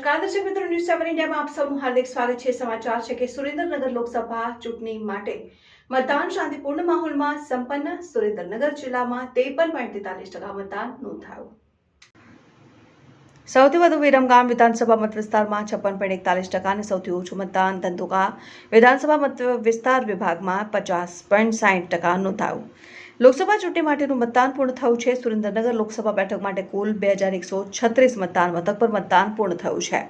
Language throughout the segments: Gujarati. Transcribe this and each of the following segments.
સેવન ઇન્ડિયામાં આપ સૌનું હાર્દિક સ્વાગત છે. સમાચાર છે કે સુરેન્દ્રનગર લોકસભા ચૂંટણી માટે મતદાન શાંતિપૂર્ણ માહોલમાં સંપન્ન સુરેન્દ્રનગર જિલ્લામાં ત્રેપન પોઈન્ટ તેતાલીસ ટકા મતદાન નોંધાયું. સૌથી વધુ વિરમગામ વિધાનસભા મત વિસ્તારમાં છપ્પન પોઈન્ટ એકતાલીસ ટકા અને સૌથી ઓછું મતદાન ધંધુકા વિધાનસભા મત વિસ્તાર વિભાગમાં પચાસ પોઈન્ટ સાહીઠ ટકા નોંધાયું. લોકસભા ચૂંટણી માટેનું મતદાન પૂર્ણ થયું છે. સુરેન્દ્રનગર લોકસભા બેઠક માટે કુલ બે હજાર એકસો છત્રીસ મતદાન મથક પર મતદાન પૂર્ણ થયું છે.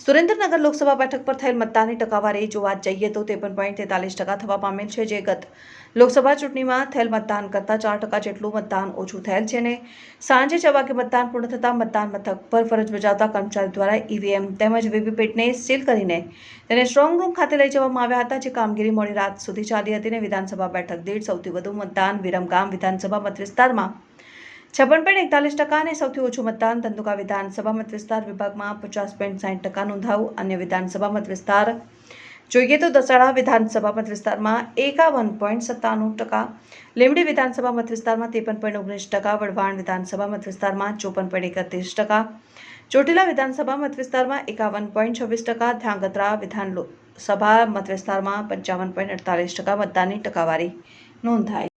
સુરેન્દ્રનગર લોકસભા બેઠક પર થયેલ મતદાનની ટકાવારી જોવા જઈએ તો ત્રેપન પોઈન્ટ તેતાલીસ ટકા થવા પામેલ છે જે ગત લોકસભા ચૂંટણીમાં થયેલ મતદાન કરતાં ચાર ટકા જેટલું મતદાન ઓછું થયેલ છે અને સાંજે છ વાગે મતદાન પૂર્ણ થતાં મતદાન મથક પર ફરજ બજાવતા કર્મચારી દ્વારા ઈવીએમ તેમજ વીવીપેટને સીલ કરીને તેને સ્ટ્રોંગ રૂમ ખાતે લઈ જવામાં આવ્યા હતા, જે કામગીરી મોડી રાત સુધી ચાલી હતી અને વિધાનસભા બેઠક દીઠ સૌથી વધુ મતદાન વિરમગામ વિધાનસભા મત વિસ્તારમાં છપ્પન પોઈન્ટ એકતાલીસ ટકા અને સૌથી ઓછું મતદાન ધંધુકા વિધાનસભા મત વિસ્તાર વિભાગમાં પચાસ પોઈન્ટ સાઠ ટકા નોંધાવું અન્ય વિધાનસભા મત વિસ્તાર. જોઈએ તો દસાડા વિધાનસભા મત વિસ્તારમાં એકાવન પોઈન્ટ સત્તાણું ટકા લીમડી વિધાનસભા મત વિસ્તારમાં ત્રેપન પોઈન્ટ ઓગણીસ ટકા, વઢવાણ વિધાનસભા મત વિસ્તારમાં ચોપન પોઈન્ટ એકત્રીસ ટકા, ચોટીલા વિધાનસભા મત વિસ્તારમાં એકાવન પોઈન્ટ છવ્વીસ ટકા, ધ્રાંગધ્રા વિધાનસભા મત વિસ્તારમાં પંચાવન પોઈન્ટ અડતાલીસ ટકા મતદાનની ટકાવારી નોંધાઈ.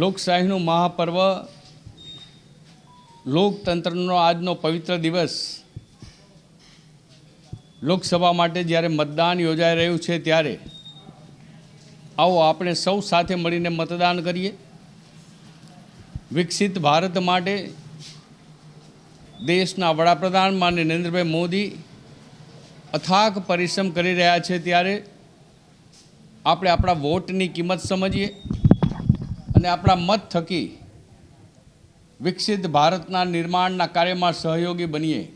લોકશાહીનું મહાપર્વ લોકતંત્રનો આજનો પવિત્ર દિવસ લોકસભા માટે જ્યારે મતદાન યોજાઈ રહ્યું છે ત્યારે આવો આપણે સૌ સાથે મળીને મતદાન કરીએ. વિકસિત ભારત માટે દેશના વડાપ્રધાન માન્ય નરેન્દ્રભાઈ મોદી અથાગ પરિશ્રમ કરી રહ્યા છે ત્યારે આપણે આપણા વોટની કિંમત સમજીએ અને આપણા મત થકી વિકસિત ભારતના નિર્માણના કાર્યમાં સહયોગી બનીએ.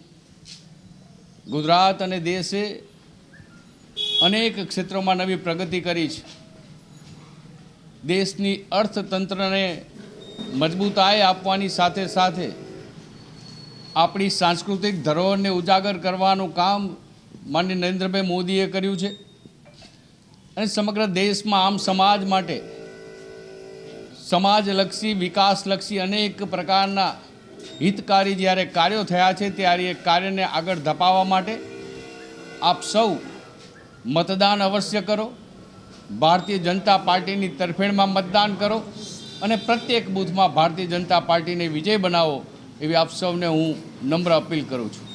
ગુજરાત અને દેશે અનેક ક્ષેત્રોમાં નવી પ્રગતિ કરી છે. દેશની અર્થતંત્રને મજબૂતાઈ આપવાની સાથે સાથે આપણી સાંસ્કૃતિક ધરોહરને ઉજાગર કરવાનું કામ માન્ય નરેન્દ્રભાઈ મોદીએ કર્યું છે. અને સમગ્ર દેશમાં આમ સમાજ માટે સમાજલક્ષી, વિકાસલક્ષી અનેક પ્રકારના હિતકારી જ્યારે કાર્યો થયા છે, ત્યારે એ કાર્યને આગળ ધપાવવા માટે આપ સૌ મતદાન અવશ્ય કરો. ભારતીય જનતા પાર્ટીની તરફેણમાં મતદાન કરો અને પ્રત્યેક બૂથમાં ભારતીય જનતા પાર્ટીને વિજય બનાવો એવી આપ સૌને હું નમ્ર અપીલ કરું છું.